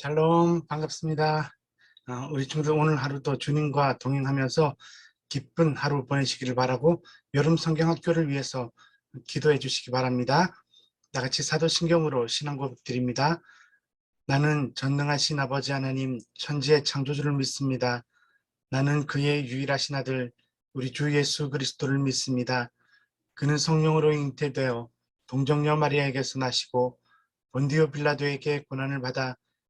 샬롬 반갑습니다. 어, 우리 친구들 오늘 하루도 주님과 동행하면서 기쁜 하루 보내시기를 바라고 여름 성경학교를 위해서 기도해 주시기 바랍니다. 나같이 사도신경으로 신앙고백 드립니다. 나는 전능하신 아버지 하나님 천지의 창조주를 믿습니다. 나는 그의 유일하신 아들 우리 주 예수 그리스도를 믿습니다. 그는 성령으로 잉태되어 동정녀 마리아에게서 나시고 본디오 빌라도에게 고난을 받아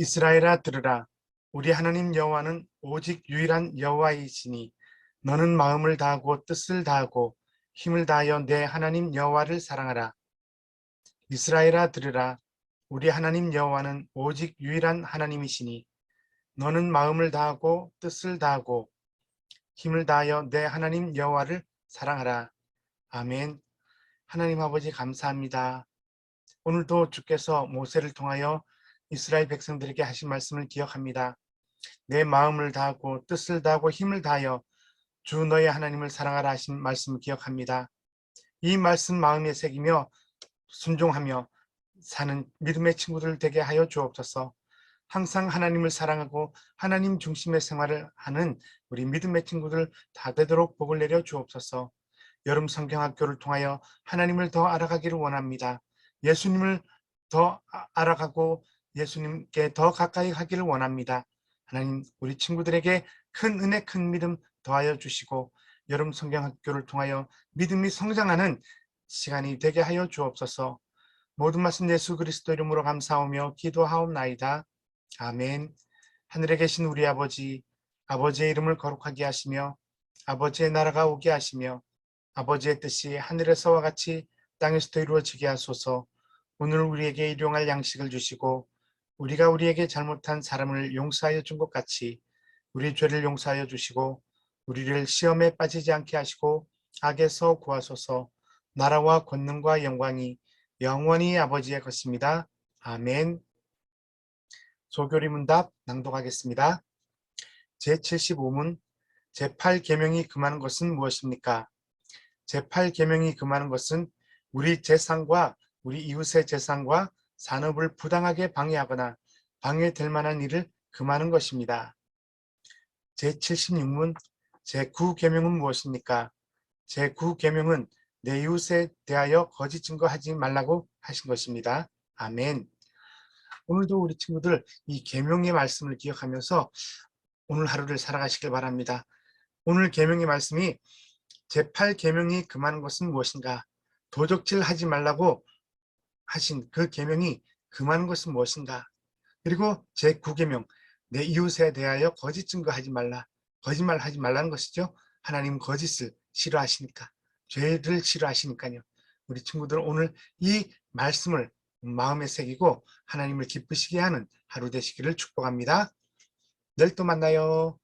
이스라엘아 들으라 우리 하나님 여호와는 오직 유일한 여호와이시니 너는 마음을 다하고 뜻을 다하고 힘을 다하여 내 하나님 여호와를 사랑하라. 이스라엘아 들으라 우리 하나님 여호와는 오직 유일한 하나님이시니 너는 마음을 다하고 뜻을 다하고 힘을 다하여 내 하나님 여호와를 사랑하라. 아멘. 하나님 아버지 감사합니다. 오늘도 주께서 모세를 통하여 이스라엘 백성들에게 하신 말씀을 기억합니다. 내 마음을 다하고 뜻을 다하고 힘을 다하여 주 너의 하나님을 사랑하라 하신 말씀을 기억합니다. 이 말씀 마음에 새기며 순종하며 사는 믿음의 친구들 되게 하여 주옵소서. 항상 하나님을 사랑하고 하나님 중심의 생활을 하는 우리 믿음의 친구들 다 되도록 복을 내려 주옵소서. 여름 성경학교를 통하여 하나님을 더 알아가기를 원합니다. 예수님을 더 아- 알아가고 예수님께 더 가까이 하기를 원합니다. 하나님 우리 친구들에게 큰 은혜 큰 믿음 더하여 주시고 여름 성경학교를 통하여 믿음이 성장하는 시간이 되게 하여 주옵소서 모든 말씀 예수 그리스도 이름으로 감사하며 기도하옵나이다. 아멘 하늘에 계신 우리 아버지 아버지의 이름을 거룩하게 하시며 아버지의 나라가 오게 하시며 아버지의 뜻이 하늘에서와 같이 땅에서도 이루어지게 하소서 오늘 우리에게 일용할 양식을 주시고 우리가 우리에게 잘못한 사람을 용서하여 준 것 같이 우리 죄를 용서하여 주시고 우리를 시험에 빠지지 않게 하시고 악에서 구하소서 나라와 권능과 영광이 영원히 아버지의 것입니다. 아멘 소교리 문답 낭독하겠습니다. 제75문 제8계명이 금하는 것은 무엇입니까? 제8계명이 금하는 것은 우리 재산과 우리 이웃의 재산과 산업을 부당하게 방해하거나 방해될 만한 일을 금하는 것입니다. 제76문 제9계명은 무엇입니까? 제9계명은 내 이웃에 대하여 거짓 증거하지 말라고 하신 것입니다. 아멘. 오늘도 우리 친구들 이 계명의 말씀을 기억하면서 오늘 하루를 살아가시길 바랍니다. 오늘 계명의 말씀이 제8계명이 금하는 것은 무엇인가? 도적질 하지 말라고 하신 그 계명이 금하는 것은 무엇인가? 그리고 제9계명 내 이웃에 대하여 거짓 증거하지 말라. 거짓말하지 말라는 것이죠. 하나님 거짓을 싫어하시니까 죄를 싫어하시니까요. 우리 친구들 오늘 이 말씀을 마음에 새기고 하나님을 기쁘시게 하는 하루 되시기를 축복합니다. 내일 또 만나요.